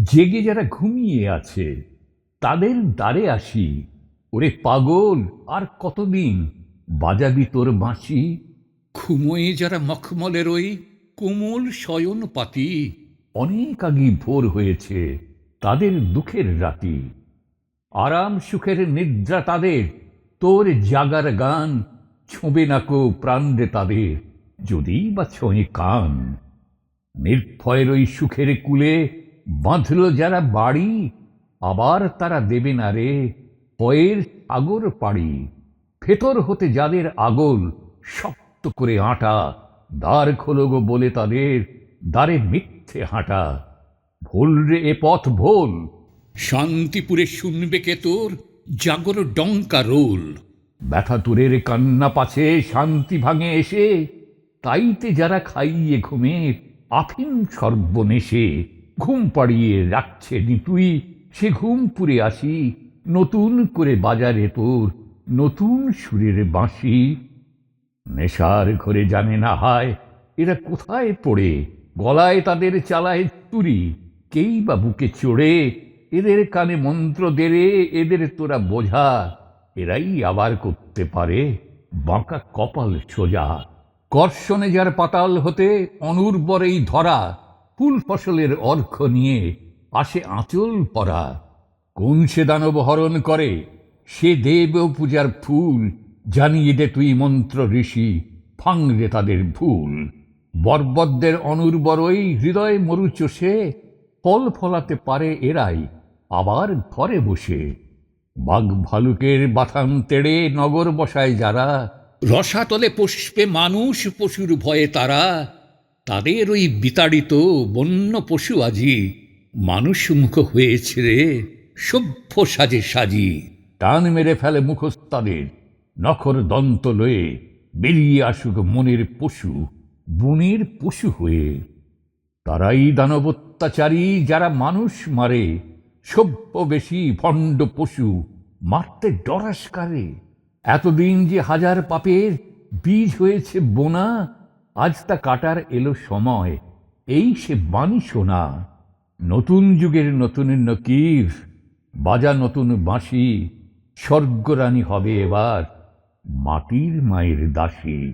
জেগে যারা ঘুমিয়ে আছে তাদের দ্বারে আসি। ওরে পাগল আর কতদিন? বাজাবি তোর বাঁশি। ঘুমোয়ে যারা মখমলের ওই কোমল শয়ন পাতি অনেক আগে ভোর হয়েছে তাদের দুঃখের রাতি। আরাম সুখের নিদ্রা তাদের তোর জাগার গান ছোঁবে না কো প্রাণে তাদের যদি বা ছোঁয়ে কান। নির্ভয়ের ওই সুখের কুলে বাঁধল যারা বাড়ি, আবার তারা দেবে না রে পয়ের আগর পাড়ি। ভেতর হতে যাদের আগল, শক্ত করে আটা দ্বার খোলো গো বলে তাদের, দ্বারে মিথ্যে হাঁটা। ভুল রে এ পথ ভোল, শান্তিপুরে শুনবে কে তোর, জাগর ডঙ্কা রোল। ব্যথা তুরের কান্না পাছে, শান্তি ভাঙে এসে, তাইতে যারা খাইয়ে ঘুমে, আফিম সর্বনেশে। ঘুম পাড়িয়ে রাখছে নিতুই সে ঘুম পুরে আসি, নতুন করে বাজারে তোর, নতুন সুরের বাঁশি। নেশার ঘরে জানে না হায়, এরা কোথায় পড়ে? গলায় তাদের চালায় তুরি কেই বা বুকে চড়ে? এদের কানে মন্ত্র দেরে, এদের তোরা বোঝা। এরাই আবার করতে পারে বাঁকা কপাল সোজা। কর্ষণে যার পাতাল হতে, অনুর্বরেই ধরা। ফুল ফসলের অর্ঘ নিয়ে আসে আঁচল পরা? কোন সে দানব হরণ করে? সে দেব পূজার ফুল, জানিয়ে দে তুই মন্ত্র ঋষি ফাংরে তাদের ভুল। বর্বদ্দের অনুর্বরই হৃদয় মরু চষে ফল ফলাতে পারে এরাই, আবার ঘরে বসে। বাঘ ভালুকের বাথান তেড়ে নগর বসায় যারা। রসাতলে পুষ্পে মানুষ পশুর ভয়ে তারা। তাদের ওই বিতাড়িত বন্য পশু আজি মানুষ মুখ হয়েছে রে, সভ্য সাজে সাজি। টান মেরে ফেলে মুখস্তাদের নখর দন্ত লয়ে বেরিয়ে আসুক মনের পশু, বনের পশু হয়ে। তারাই দানব অত্যাচারী, যারা মানুষ মারে, সভ্য বেশি ভণ্ড পশু মারতে ডরাসকারে এতদিন যে হাজার পাপের বীজ হয়েছে বোনা আজ তা কাটার এলো সময়। এই সে বাণী শোনা, নতুন যুগের নতুন নকির, বাজা নতুন বাঁশি, স্বর্গরানী হবে এবার মাটির মায়ের দাসী।